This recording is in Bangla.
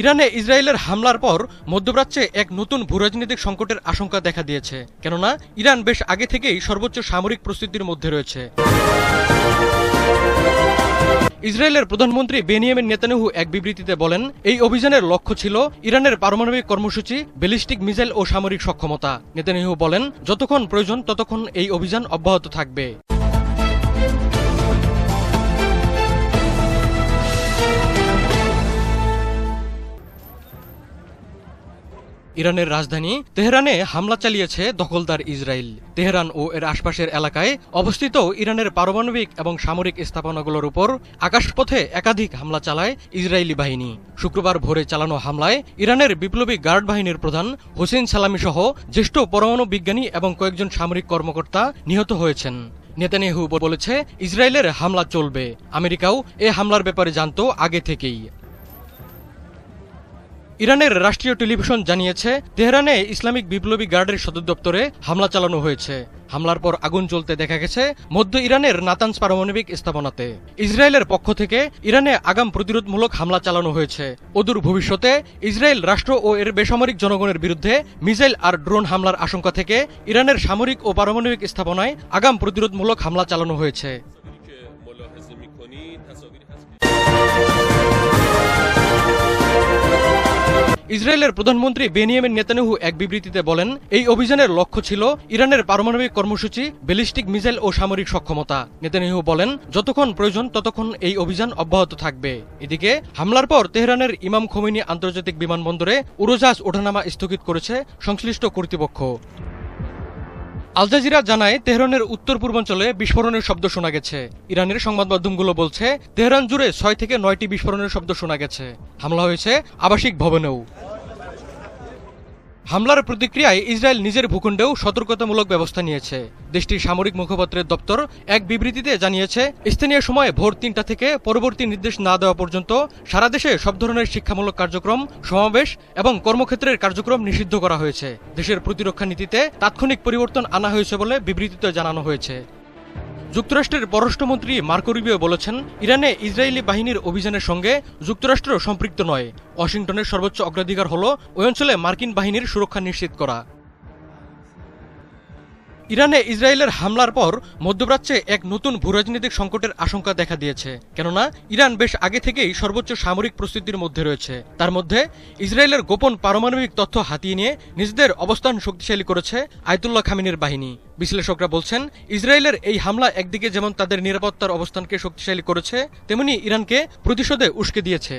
ইরানে ইসরায়েলের হামলার পর মধ্যপ্রাচ্যে এক নতুন ভূরাজনৈতিক সংকটের আশঙ্কা দেখা দিয়েছে। কেননা, ইরান বেশ আগে থেকেই সর্বোচ্চ সামরিক প্রস্তুতির মধ্যে রয়েছে। ইসরায়েলের প্রধানমন্ত্রী বেনিয়ামিন নেতানিয়াহু এক বিবৃতিতে বলেন, এই অভিযানের লক্ষ্য ছিল ইরানের পারমাণবিক কর্মসূচি, ব্যালিস্টিক মিসাইল ও সামরিক সক্ষমতা। নেতানিয়াহু বলেন, যতক্ষণ প্রয়োজন ততক্ষণ এই অভিযান অব্যাহত থাকবে। ইরানের রাজধানী তেহরানে হামলা চালিয়েছে দখলদার ইসরায়েল। তেহরান ও এর আশপাশের এলাকায় অবস্থিত ইরানের পারমাণবিক এবং সামরিক স্থাপনাগুলোর উপর আকাশপথে একাধিক হামলা চালায় ইসরায়েলি বাহিনী। শুক্রবার ভোরে চালানো হামলায় ইরানের বিপ্লবী গার্ড বাহিনীর প্রধান হোসেন সালামি সহ জ্যেষ্ঠ পরমাণু বিজ্ঞানী এবং কয়েকজন সামরিক কর্মকর্তা নিহত হয়েছেন। নেতানিয়াহু বলেছে, ইসরায়েলের হামলা চলবে। আমেরিকাও এ হামলার ব্যাপারে জানত আগে থেকেই। ইরানের রাষ্ট্রীয় টেলিভিশন জানিয়েছে, তেহরানে ইসলামিক বিপ্লবী গার্ডের সদর দপ্তরে হামলা চালানো হয়েছে। হামলার পর আগুন জ্বলতে দেখা গেছে মধ্য ইরানের নাতানস পারমাণবিক স্থাপনাতে। ইসরায়েলের পক্ষ থেকে ইরানে আগাম প্রতিরোধমূলক হামলা চালানো হয়েছে। অদূর ভবিষ্যতে ইসরায়েল রাষ্ট্র ও এর বেসামরিক জনগণের বিরুদ্ধে মিসাইল আর ড্রোন হামলার আশঙ্কা থেকে ইরানের সামরিক ও পারমাণবিক স্থাপনায় আগাম প্রতিরোধমূলক হামলা চালানো হয়েছে। ইসরায়েলের প্রধানমন্ত্রী বেনিয়ামিন নেতানিহু এক বিবৃতিতে বলেন, এই অভিযানের লক্ষ্য ছিল ইরানের পারমাণবিক কর্মসূচি, ব্যালিস্টিক মিসাইল ও সামরিক সক্ষমতা। নেতানিহু বলেন, যতক্ষণ প্রয়োজন ততক্ষণ এই অভিযান অব্যাহত থাকবে। এদিকে, হামলার পর তেহরানের ইমাম খমিনী আন্তর্জাতিক বিমানবন্দরে উড়োজাহাজ ওঠানামা স্থগিত করেছে সংশ্লিষ্ট কর্তৃপক্ষ। আল জাজিরা জানায়, তেহরানের উত্তর পূর্বাঞ্চলে বিস্ফোরণের শব্দ শোনা গেছে। ইরানের সংবাদ মাধ্যমগুলো বলছে, তেহরান জুড়ে ছয় থেকে নয়টি বিস্ফোরণের শব্দ শোনা গেছে। হামলা হয়েছে আবাসিক ভবনেও। হামলার প্রতিক্রিয়ায় ইসরায়েল নিজের ভূখণ্ডেও সতর্কতামূলক ব্যবস্থা নিয়েছে। দেশটির সামরিক মুখপাত্রের দপ্তর এক বিবৃতিতে জানিয়েছে, স্থানীয় সময় ভোর তিনটা থেকে পরবর্তী নির্দেশ না দেওয়া পর্যন্ত সারা দেশে সব ধরনের শিক্ষামূলক কার্যক্রম, সমাবেশ এবং কর্মক্ষেত্রের কার্যক্রম নিষিদ্ধ করা হয়েছে। দেশের প্রতিরক্ষা নীতিতে তাৎক্ষণিক পরিবর্তন আনা হয়েছে বলে বিবৃতিতে জানানো হয়েছে। যুক্তরাষ্ট্রের পররাষ্ট্রমন্ত্রী মার্কো রুবিও বলেছেন, ইরানে ইসরায়েলি বাহিনীর অভিযানের সঙ্গে যুক্তরাষ্ট্র সম্পৃক্ত নয়। ওয়াশিংটনের সর্বোচ্চ অগ্রাধিকার হল ওই অঞ্চলে মার্কিন বাহিনীর সুরক্ষা নিশ্চিত করা। ইরানে ইসরায়েলের হামলার পর মধ্যপ্রাচ্যে এক নতুন ভূরাজনৈতিক সংকটের আশঙ্কা দেখা দিয়েছে। কেননা, ইরান বেশ আগে থেকেই সর্বোচ্চ সামরিক প্রস্তুতির মধ্যে রয়েছে। তার মধ্যে ইসরায়েলের গোপন পারমাণবিক তথ্য হাতিয়ে নিয়ে নিজেদের অবস্থান শক্তিশালী করেছে আয়তুল্লাহ খামিনের বাহিনী। বিশ্লেষকরা বলছেন, ইসরায়েলের এই হামলা একদিকে যেমন তাদের নিরাপত্তার অবস্থানকে শক্তিশালী করেছে, তেমনি ইরানকে প্রতিশোধে উস্কে দিয়েছে।